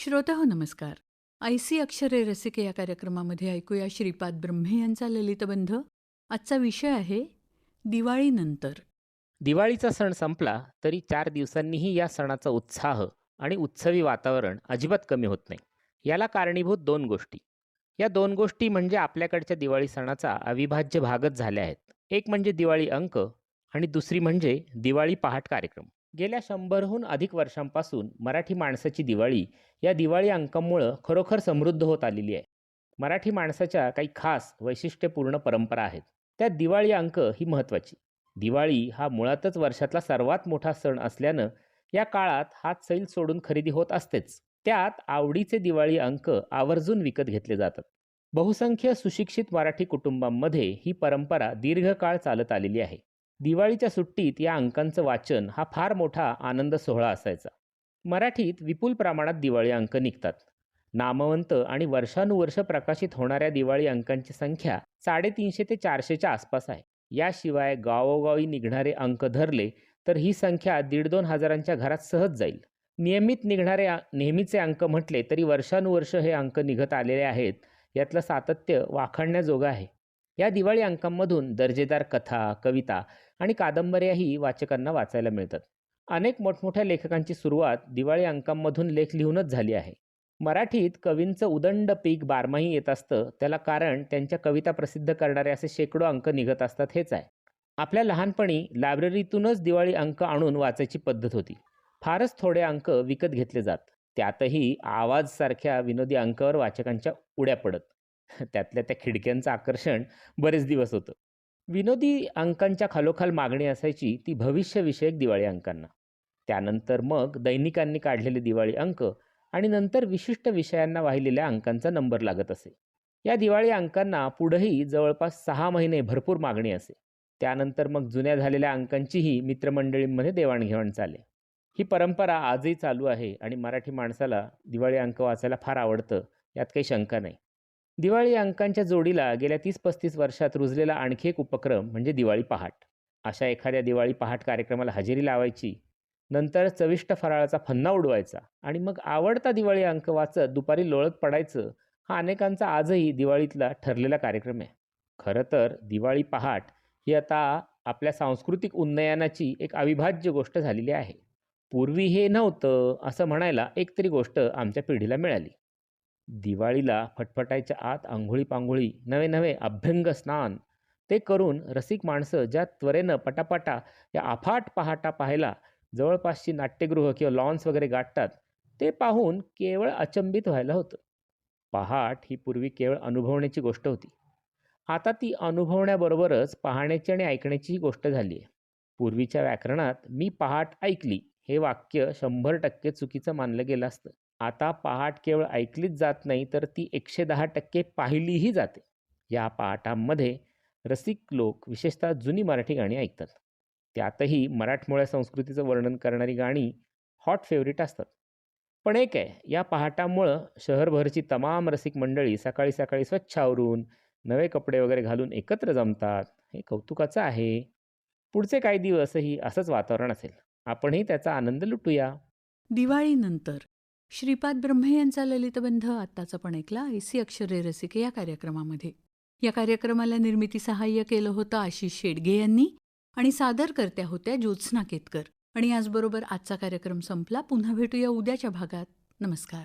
श्रोता हो नमस्कार. ऐसी अक्षरे रसिके या कार्यक्रमामध्ये ऐकूया श्रीपाद ब्रह्मे यांचा ललितबंध आजचा विषय आहे दिवाळीनंतर. दिवाळीचा सण संपला तरी चार दिवसांनीही या सणाचा उत्साह आणि उत्सवी वातावरण अजिबात कमी होत नाही. याला कारणीभूत दोन गोष्टी. या दोन गोष्टी म्हणजे आपल्याकडच्या दिवाळी सणाचा अविभाज्य भागच झाल्या आहेत. एक म्हणजे दिवाळी अंक आणि दुसरी म्हणजे दिवाळी पहाट कार्यक्रम. गेल्या शंभरहून अधिक वर्षांपासून मराठी माणसाची दिवाळी या दिवाळी अंकामुळं खरोखर समृद्ध होत आलेली आहे. मराठी माणसाच्या काही खास वैशिष्ट्यपूर्ण परंपरा आहेत. त्यात दिवाळी अंक ही महत्त्वाची. दिवाळी हा मुळातच वर्षातला सर्वात मोठा सण असल्यानं या काळात हात सैल सोडून खरेदी होत असतेच. त्यात आवडीचे दिवाळी अंक आवर्जून विकत घेतले जातात. बहुसंख्य सुशिक्षित मराठी कुटुंबांमध्ये ही परंपरा दीर्घकाळ चालत आलेली आहे. दिवाळीच्या सुट्टीत या अंकांचं वाचन हा फार मोठा आनंद सोहळा असायचा. मराठीत विपुल प्रमाणात दिवाळी अंक निघतात. नामवंत आणि वर्षानुवर्ष प्रकाशित होणाऱ्या दिवाळी अंकांची संख्या साडेतीनशे ते चारशेच्या आसपास आहे. याशिवाय गावोगावी निघणारे अंक धरले तर ही संख्या दीड दोन हजारांच्या घरात सहज जाईल. नियमित निघणारे नेहमीचे अंक म्हटले तरी वर्षानुवर्ष हे अंक निघत आलेले आहेत. यातलं सातत्य वाखाणण्याजोगं आहे. या दिवाळी अंकांमधून दर्जेदार कथा कविता आणि कादंबऱ्याही वाचकांना वाचायला मिळतात. अनेक मोठमोठ्या लेखकांची सुरुवात दिवाळी अंकांमधून लेख लिहूनच झाली आहे. मराठीत कवींचं उदंड पीक बारमाही येत असतं त्याला कारण त्यांच्या कविता प्रसिद्ध करणारे असे शेकडो अंक निघत असतात हेच आहे. आपल्या लहानपणी लायब्ररीतूनच दिवाळी अंक आणून वाचायची पद्धत होती. फारच थोडे अंक विकत घेतले जात. त्यातही आवाजसारख्या विनोदी अंकावर वाचकांच्या उड्या पडत. त्यातल्या त्या खिडक्यांचं आकर्षण बरेच दिवस होतं. विनोदी अंकांच्या खालोखाल मागणी असायची ती भविष्यविषयक दिवाळी अंकांना. त्यानंतर मग दैनिकांनी काढलेले दिवाळी अंक आणि नंतर विशिष्ट विषयांना वाहिलेल्या अंकांचा नंबर लागत असे. या दिवाळी अंकांना पुढेही जवळपास सहा महिने भरपूर मागणी असे. त्यानंतर मग जुन्या झालेल्या अंकांचीही मित्रमंडळींमध्ये देवाणघेवाण चाले. ही परंपरा आजही चालू आहे आणि मराठी माणसाला दिवाळी अंक वाचायला फार आवडतं यात काही शंका नाही. दिवाळी अंकांच्या जोडीला गेल्या तीस पस्तीस वर्षात रुजलेला आणखी एक उपक्रम म्हणजे दिवाळी पहाट. अशा एखाद्या दिवाळी पहाट कार्यक्रमाला हजेरी लावायची नंतर चविष्ट फराळाचा फन्ना उडवायचा आणि मग आवडता दिवाळी अंक वाचत दुपारी लोळत पडायचं हा अनेकांचा आजही दिवाळीतला ठरलेला कार्यक्रम आहे. खरं तर दिवाळी पहाट ही आता आपल्या सांस्कृतिक उन्नयनाची एक अविभाज्य गोष्ट झालेली आहे. पूर्वी हे नव्हतं असं म्हणायला एक तरी गोष्ट आमच्या पिढीला मिळाली. दिवाळीला फटफटायच्या आत आंघोळी पांघोळी नवे नवे अभ्यंग स्नान ते करून रसिक माणसं ज्या त्वरेनं पटापटा या अफाट पहाटा पाहायला जवळपासची नाट्यगृह किंवा लॉन्स वगैरे गाठतात ते पाहून केवळ अचंबित व्हायला होतं. पहाट ही पूर्वी केवळ अनुभवण्याची गोष्ट होती. आता ती अनुभवण्याबरोबरच पाहण्याची आणि ऐकण्याचीही गोष्ट झाली आहे. पूर्वीच्या व्याकरणात मी पहाट ऐकली हे वाक्य शंभर टक्के चुकीचं मानलं गेलं असतं. आता पहाट केवळ ऐकलीच जात नाही तर ती एकशे दहा टक्के पाहिलीही जाते. या पहाटांमध्ये रसिक लोक विशेषतः जुनी मराठी गाणी ऐकतात. त्यातही मराठमोळ्या संस्कृतीचं वर्णन करणारी गाणी हॉट फेवरेट असतात. पण एक आहे या पहाटामुळं शहरभरची तमाम रसिक मंडळी सकाळी सकाळी स्वच्छ आवरून नवे कपडे वगैरे घालून एकत्र जमतात. हे कौतुकाचं आहे. पुढचे काही दिवसही असंच वातावरण असेल. आपणही त्याचा आनंद लुटूया. दिवाळीनंतर श्रीपाद ब्रह्मे यांचा ललितबंध आत्ताच पण ऐकला. ऐसी अक्षरे रसिके या कार्यक्रमामध्ये. या कार्यक्रमाला निर्मिती सहाय्य केलं होतं आशिष शेडगे यांनी आणि सादरकर्त्या होत्या ज्योत्स्ना केतकर. आणि याचबरोबर आजचा कार्यक्रम संपला. पुन्हा भेटूया उद्याच्या भागात. नमस्कार.